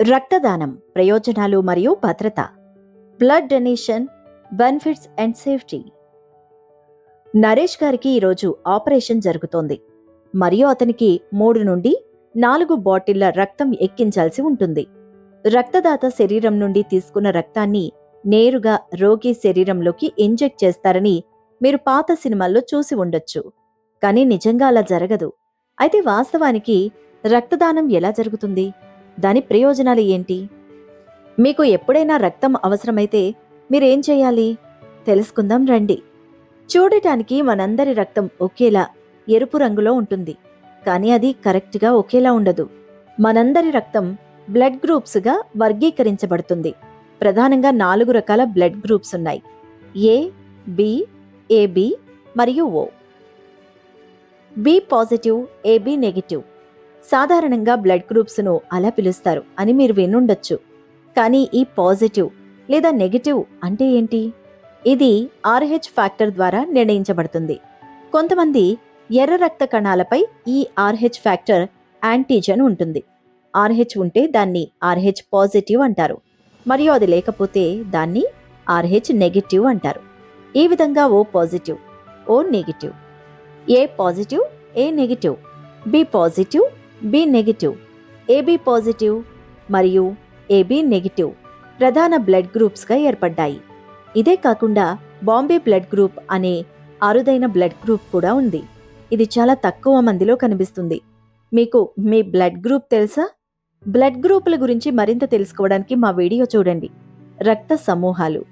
రక్తదానం ప్రయోజనాలు మరియు భద్రత. Blood donation benefits and safety Naresh గారికి ఈరోజు ఆపరేషన్ జరుగుతోంది. మరియు అతనికి మూడు నుండి నాలుగు బాటిళ్ళ రక్తం ఎక్కించాల్సి ఉంటుంది. రక్తదాత శరీరం నుండి తీసుకున్న రక్తాన్ని నేరుగా రోగి శరీరంలోకి ఇంజెక్ట్ చేస్తారని మీరు పాత సినిమాల్లో చూసి ఉండొచ్చు. కానీ నిజంగా అలా జరగదు. అయితే వాస్తవానికి రక్తదానం ఎలా జరుగుతుంది? దాని ప్రయోజనాలు ఏంటి? మీకు ఎప్పుడైనా రక్తం అవసరమైతే మీరేం చేయాలి? తెలుసుకుందాం రండి. చూడటానికి మనందరి రక్తం ఒకేలా ఎరుపు రంగులో ఉంటుంది. కానీ అది కరెక్ట్గా ఒకేలా ఉండదు. మనందరి రక్తం బ్లడ్ గ్రూప్స్గా వర్గీకరించబడుతుంది. ప్రధానంగా నాలుగు రకాల బ్లడ్ గ్రూప్స్ ఉన్నాయి. ఏ బి ఏబి మరియు O. B positive AB negative. సాధారణంగా బ్లడ్ గ్రూప్స్ను అలా పిలుస్తారు అని మీరు వినుండొచ్చు. కానీ ఈ పాజిటివ్ లేదా నెగిటివ్ అంటే ఏంటి? ఇది ఆర్హెచ్ ఫ్యాక్టర్ ద్వారా నిర్ణయించబడుతుంది. కొంతమంది ఎర్ర రక్త కణాలపై ఈ ఆర్హెచ్ ఫ్యాక్టర్ యాంటీజన్ ఉంటుంది. ఆర్హెచ్ ఉంటే దాన్ని ఆర్హెచ్ పాజిటివ్ అంటారు. మరియు అది లేకపోతే దాన్ని ఆర్హెచ్ నెగిటివ్ అంటారు. ఈ విధంగా O positive O negative. A positive A negative? B positive B negative AB positive మరియు ఏబి నెగిటివ్ ప్రధాన బ్లడ్ గ్రూప్స్గా ఏర్పడ్డాయి. ఇదే కాకుండా బాంబే బ్లడ్ గ్రూప్ అనే అరుదైన బ్లడ్ గ్రూప్ కూడా ఉంది. ఇది చాలా తక్కువ మందిలో కనిపిస్తుంది. మీకు మీ బ్లడ్ గ్రూప్ తెలుసా? బ్లడ్ గ్రూపుల గురించి మరింత తెలుసుకోవడానికి మా వీడియో చూడండి. రక్త సమూహాలు.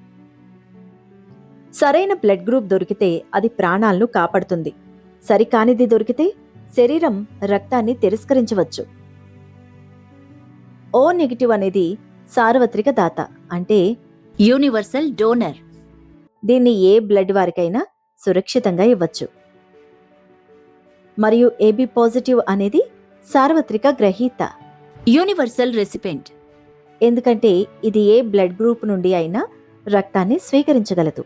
సరైన బ్లడ్ గ్రూప్ దొరికితే అది ప్రాణాలను కాపాడుతుంది. సరికానిది దొరికితే శరీరం రక్తాన్ని తిరస్కరించవచ్చు. ఓ నెగిటివ్ అనేది సార్వత్రిక దాత అంటే యూనివర్సల్ డోనర్. దీన్ని ఏ బ్లడ్ వారికైనా సురక్షితంగా ఇవ్వచ్చు. మరియు ఏబి పాజిటివ్ అనేది సార్వత్రిక గ్రహీత. Universal recipient. ఎందుకంటే ఇది ఏ బ్లడ్ గ్రూప్ నుండి అయినా రక్తాన్ని స్వీకరించగలదు.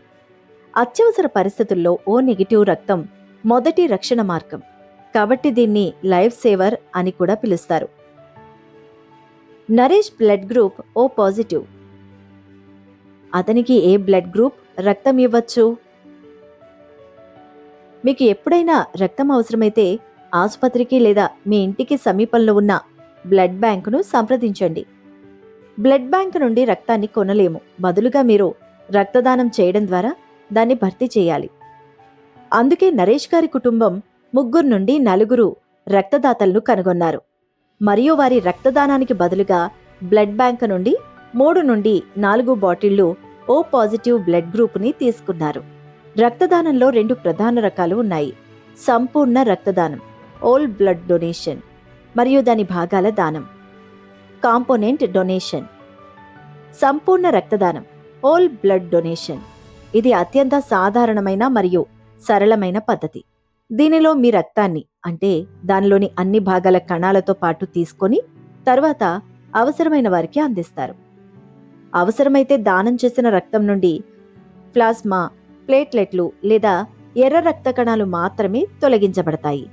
అత్యవసర పరిస్థితుల్లో ఓ నెగిటివ్ రక్తం మొదటి రక్షణ మార్గం. కాబట్టి దీన్ని లైఫ్ సేవర్ అని కూడా పిలుస్తారు. Naresh blood group O positive. అతనికి ఏ బ్లడ్ గ్రూప్ రక్తం ఇవ్వచ్చు? మీకు ఎప్పుడైనా రక్తం అవసరమైతే ఆసుపత్రికి లేదా మీ ఇంటికి సమీపంలో ఉన్న బ్లడ్ బ్యాంకును సంప్రదించండి. బ్లడ్ బ్యాంక్ నుండి రక్తాన్ని కొనలేము. బదులుగా మీరు రక్తదానం చేయడం ద్వారా దాన్ని భర్తీ చేయాలి. అందుకే నరేష్ గారి కుటుంబం ముగ్గురు నుండి నలుగురు రక్తదాతలను కనుగొన్నారు. మరియు వారి రక్తదానానికి బదులుగా బ్లడ్ బ్యాంక్ నుండి మూడు నుండి నాలుగు బాటిళ్ళు ఓ పాజిటివ్ బ్లడ్ గ్రూప్ని తీసుకున్నారు. రక్తదానంలో రెండు ప్రధాన రకాలు ఉన్నాయి. సంపూర్ణ రక్తదానం ఓల్ బ్లడ్ డొనేషన్ మరియు దాని భాగాల దానం. కాంపోనెంట్ డొనేషన్ సంపూర్ణ రక్తదానం ఓల్ బ్లడ్ డొనేషన్. ఇది అత్యంత సాధారణమైన మరియు సరళమైన పద్ధతి. దీనిలో మీ రక్తాన్ని అంటే దానిలోని అన్ని భాగాల కణాలతో పాటు తీసుకొని తర్వాత అవసరమైన వారికి అందిస్తారు. అవసరమైతే దానం చేసిన రక్తం నుండి ప్లాస్మా ప్లేట్లెట్లు లేదా ఎర్ర రక్త కణాలు మాత్రమే తొలగించబడతాయి.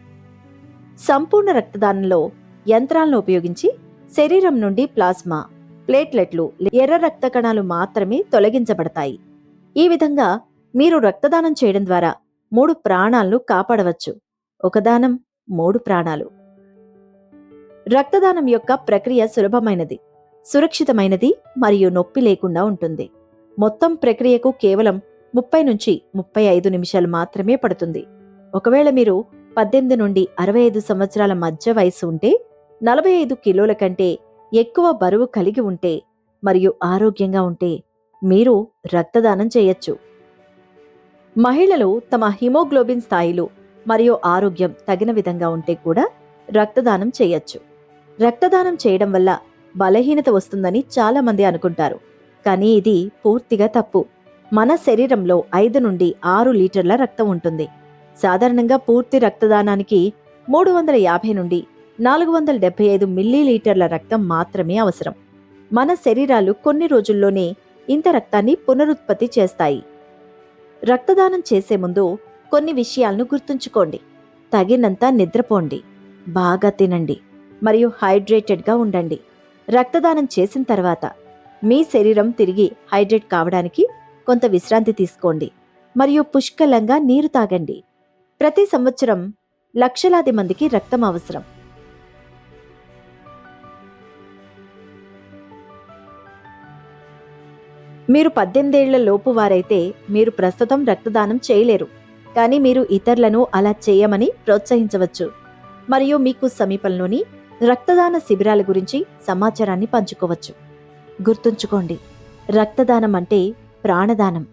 సంపూర్ణ రక్తదానంలో యంత్రాలను ఉపయోగించి శరీరం నుండి ప్లాస్మా ప్లేట్లెట్లు ఎర్ర రక్త కణాలు మాత్రమే తొలగించబడతాయి. ఈ విధంగా మీరు రక్తదానం చేయడం ద్వారా మూడు ప్రాణాలను కాపాడవచ్చు. ఒక దానం మూడు ప్రాణాలు. రక్తదానం యొక్క ప్రక్రియ సులభమైనది సురక్షితమైనది మరియు నొప్పి లేకుండా ఉంటుంది. మొత్తం ప్రక్రియకు కేవలం ముప్పై నుంచి ముప్పై ఐదు నిమిషాలు మాత్రమే పడుతుంది. ఒకవేళ మీరు పద్దెనిమిది నుండి అరవై ఐదు సంవత్సరాల మధ్య వయసు ఉంటే నలభై ఐదు కిలోల కంటే ఎక్కువ బరువు కలిగి ఉంటే మరియు ఆరోగ్యంగా ఉంటే మీరు రక్తదానం చేయొచ్చు. మహిళలు తమ హిమోగ్లోబిన్ స్థాయిలు మరియు ఆరోగ్యం తగిన విధంగా ఉంటే కూడా రక్తదానం చేయొచ్చు. రక్తదానం చేయడం వల్ల బలహీనత వస్తుందని చాలా మంది అనుకుంటారు. కానీ ఇది పూర్తిగా తప్పు. మన శరీరంలో ఐదు నుండి ఆరు లీటర్ల రక్తం ఉంటుంది. సాధారణంగా పూర్తి రక్తదానానికి మూడు వందల యాభై నుండి నాలుగు వందల డెబ్బై ఐదు మిల్లీలీటర్ల రక్తం మాత్రమే అవసరం. మన శరీరాలు కొన్ని రోజుల్లోనే ఇంత రక్తాన్ని పునరుత్పత్తి చేస్తాయి. రక్తదానం చేసే ముందు కొన్ని విషయాలను గుర్తుంచుకోండి. తగినంత నిద్రపోండి. బాగా తినండి. మరియు హైడ్రేటెడ్గా ఉండండి. రక్తదానం చేసిన తర్వాత మీ శరీరం తిరిగి హైడ్రేట్ కావడానికి కొంత విశ్రాంతి తీసుకోండి. మరియు పుష్కలంగా నీరు తాగండి. ప్రతి సంవత్సరం లక్షలాది మందికి రక్తం అవసరం. మీరు పద్దెనిమిదేళ్ళ లోపు వారైతే మీరు ప్రస్తుతం రక్తదానం చేయలేరు. కానీ మీరు ఇతరులను అలా చేయమని ప్రోత్సహించవచ్చు. మరియు మీకు సమీపంలోని రక్తదాన శిబిరాల గురించి సమాచారాన్ని పంచుకోవచ్చు. గుర్తుంచుకోండి రక్తదానం అంటే ప్రాణదానం.